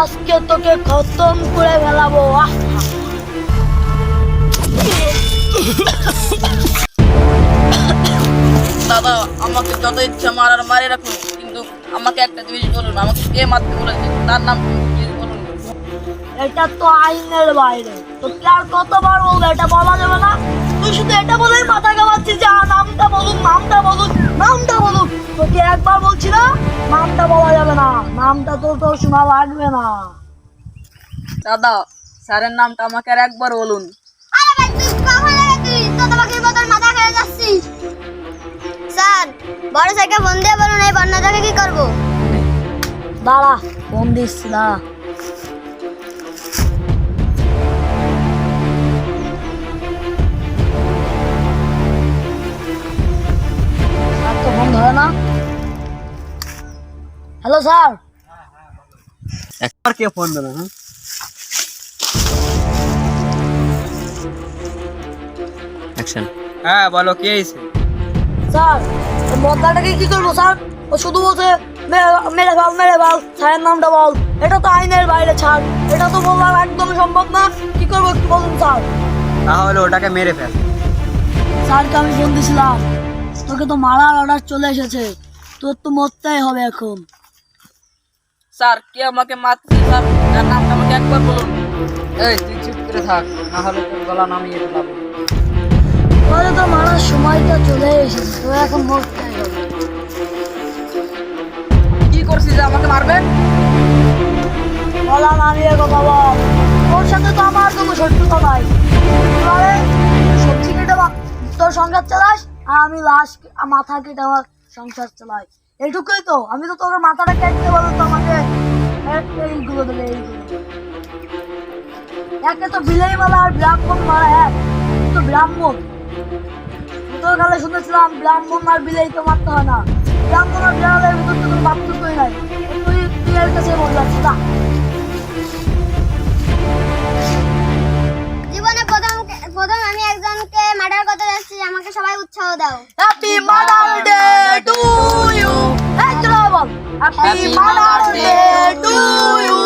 আজকে তোকে খতম করে ফেলাবো দাদা আমাকে যত ইচ্ছা মারার মারে রাখুন কিন্তু আমাকে একটা জিনিস বলুন আমাকে কে মারতে বলেছে? তার নাম বলুন। এটা তো আইনের বাইরে। তোকে আর কতবার বলব এটা বলা যাবে না? তুই শুধু এটা বলেই মাথা কামাচ্ছিস যে নামটা বলুন নামটা বলুন নামটা বলুন। তোকে একবার বলছি না নামটা বলা যাবে না। নামটা তো তোর শোনা লাগবে না। দাদা স্যারের নামটা আমাকে আর একবার বলুন। তো স্যার বড় সাইকেল বন্ধে বলুন এই বন্যাটাকে কি করব? দাঁড়া ফোন দিস দাঁড়া। না হ্যালো স্যার একবার কে ফোন দেবে হ্যাঁ? অ্যাকশন হ্যাঁ বলো কে এসে? স্যার মদ্দাটাকে কি করব স্যার ও শুধু বলছে মেরে ফেল মেরে ফেল স্যারের নামটা বল। এটা তো আইনের বাইরে ছাড় এটা তো বললাম একদম সম্ভব না। কি করব একটু বলুন স্যার তাহলে ওটাকে মেরে ফেল। স্যারকে আমি ফোন দিছিলাম। তোকে তো মারার অর্ডার চলে এসেছে। তোর তো মরতেই হবে এখন। স্যার কে আমাকে মারছে স্যার? তার নামটা আমাকে একবার বলুন। এই তুই চুপ করে থাক না হলে তোর গলা নামিয়ে ফেলাবো। তাহলে তো মারার সময়টা চলে এসেছে তো এখন মরতেই হবে। কি করছিস যে আমাকে মারবেন বলা নামিয়ে কথা বল। তোর সাথে তো আমার কোনো শত্রুতা নাই। সবজি কেটে তোর সংসার চালাস? আর আমি লাশ মাথা কেটে আমার সংসার চালাই। এইটুকুই তো। আমি তো তোর মাথাটা কেটে বলো তো আমাকে। এইগুলো একে তো আর ব্রাহ্মণ মারা এক। তো ব্রাহ্মণ। আমি তোর কালে শুনেছিলাম, ব্রাহ্মণ আর বিলাই তো মারতে হয় না। ব্রাহ্মণ আর বিড়ালের ভিতর তো কোনো Toe though. Happy Mother Day to you. Hey, Trevor. Happy Mother Day to you.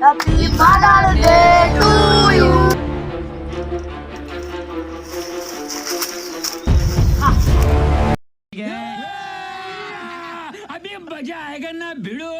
Happy Mother Day to you. अभी मज़ा आएगा ना भिड़ो